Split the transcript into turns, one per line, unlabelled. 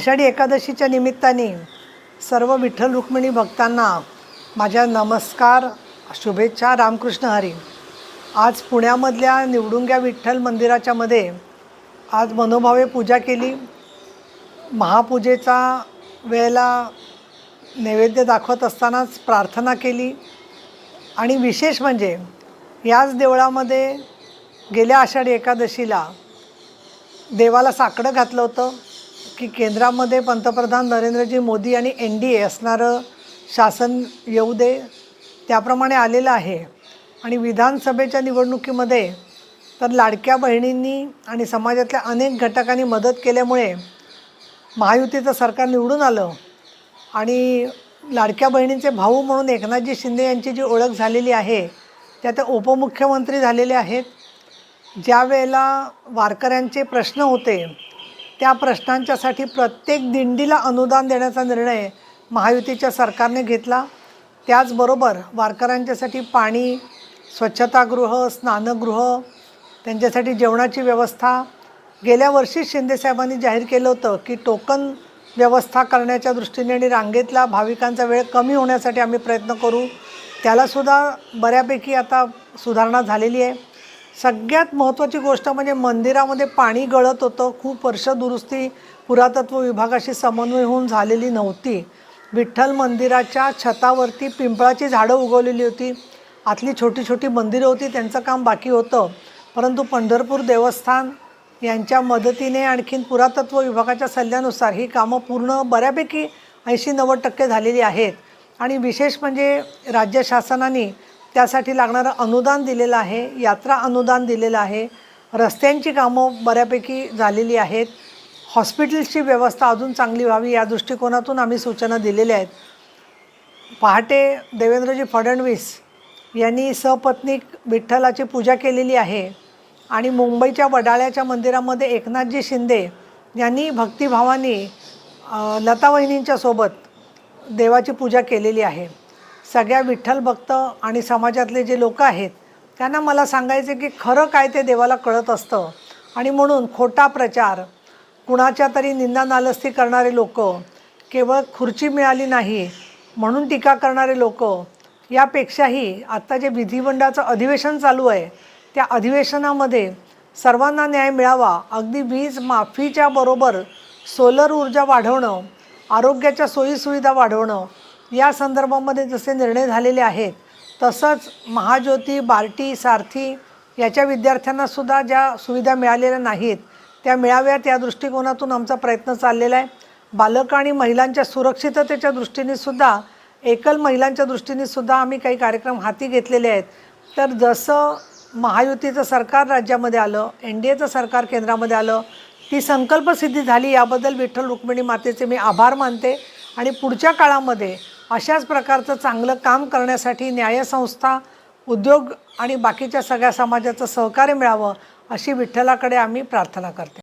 आषाढी एकादशीच्या निमित्ताने सर्व विठ्ठल रुक्मिणी भक्तांना माझ्या नमस्कार शुभेच्छा रामकृष्ण हरी. आज पुण्यामधल्या निवडुंग्या विठ्ठल मंदिराच्या मध्ये आज मनोभावे पूजा केली. महापूजेचा वेळेला नैवेद्य दाखवत असतानाच प्रार्थना केली. आणि विशेष म्हणजे याच देवळामध्ये गेल्या आषाढी एकादशीला देवाला साकडं घातलं होतं. की केंद्रामध्ये पंतप्रधान नरेंद्रजी मोदी आणि एन डी ए असणारं शासन येऊ दे त्याप्रमाणे आलेलं आहे. आणि विधानसभेच्या निवडणुकीमध्ये तर लाडक्या बहिणींनी आणि समाजातल्या अनेक घटकांनी मदत केल्यामुळे महायुतीचं सरकार निवडून आलं. आणि लाडक्या बहिणींचे भाऊ म्हणून एकनाथजी शिंदे यांची जी ओळख झालेली आहे त्या त्या उपमुख्यमंत्री झालेले आहेत. ज्या वेळेला वारकऱ्यांचे प्रश्न होते त्या प्रश्नांच्यासाठी प्रत्येक दिंडीला अनुदान देण्याचा निर्णय महायुतीच्या सरकारने घेतला. त्याचबरोबर वारकऱ्यांच्यासाठी पाणी स्वच्छतागृह स्नानगृह त्यांच्यासाठी जेवणाची व्यवस्था. गेल्या वर्षी शिंदेसाहेबांनी जाहीर केलं होतं की टोकन व्यवस्था करण्याच्या दृष्टीने आणि रांगेतला भाविकांचा वेळ कमी होण्यासाठी आम्ही प्रयत्न करू. त्यालासुद्धा बऱ्यापैकी आता सुधारणा झालेली आहे. सगळ्यात महत्त्वाची गोष्ट म्हणजे मंदिरामध्ये पाणी गळत होतं. खूप वर्ष दुरुस्ती पुरातत्व विभागाशी समन्वय होऊन झालेली नव्हती. विठ्ठल मंदिराच्या छतावरती पिंपळाची झाडं उगवलेली होती. आतली छोटी छोटी मंदिरं होती त्यांचं काम बाकी होतं. परंतु पंढरपूर देवस्थान यांच्या मदतीने आणखीन पुरातत्व विभागाच्या सल्ल्यानुसार ही कामं पूर्ण बऱ्यापैकी ऐंशी नव्वद टक्के झालेली आहेत. आणि विशेष म्हणजे राज्य शासनाने त्यासाठी लागणारं अनुदान दिलेलं आहे यात्रा अनुदान दिलेलं आहे. रस्त्यांची कामं बऱ्यापैकी झालेली आहेत. हॉस्पिटल्सची व्यवस्था अजून चांगली व्हावी या दृष्टिकोनातून आम्ही सूचना दिलेल्या आहेत. पहाटे देवेंद्रजी फडणवीस यांनी सपत्नीक विठ्ठलाची पूजा केलेली आहे आणि मुंबईच्या वडाळ्याच्या मंदिरामध्ये एकनाथजी शिंदे यांनी भक्तिभावाने लता वहिनींच्या सोबत देवाची पूजा केलेली आहे. सगळ्या विठ्ठल भक्त आणि समाजातले जे लोक आहेत त्यांना मला सांगायचे की खरं काय ते देवाला कळत असतं. आणि म्हणून खोटा प्रचार कुणाच्या तरी निंदा नालस्ती करणारे लोक केवळ खुर्ची मिळाली नाही म्हणून टीका करणारे लोक यापेक्षाही आत्ता जे विधिमंडळाचं अधिवेशन चालू आहे त्या अधिवेशनामध्ये सर्वांना न्याय मिळावा अगदी वीज माफीच्या बरोबर सोलर ऊर्जा वाढवणं आरोग्याच्या सोयीसुविधा वाढवणं या संदर्भामध्ये जसे निर्णय झालेले आहेत तसंच महाज्योती बार्टी सारथी याच्या विद्यार्थ्यांनासुद्धा ज्या सुविधा मिळालेल्या नाहीत त्या मिळाव्यात या दृष्टिकोनातून आमचा प्रयत्न चाललेला आहे. बालक आणि महिलांच्या सुरक्षिततेच्या दृष्टीनेसुद्धा एकल महिलांच्या दृष्टीने सुद्धा आम्ही काही कार्यक्रम हाती घेतलेले आहेत. तर जसं महायुतीचं सरकार राज्यामध्ये आलं एन डी एचं सरकार केंद्रामध्ये आलं ती संकल्पसिद्धी झाली याबद्दल विठ्ठल रुक्मिणी मातेचे मी आभार मानते. आणि पुढच्या काळामध्ये अशाच प्रकारचं चांगलं काम करण्यासाठी न्यायसंस्था उद्योग आणि बाकीच्या सगळ्या समाजाचं सहकार्य मिळावं अशी विठ्ठलाकडे आम्ही प्रार्थना करते.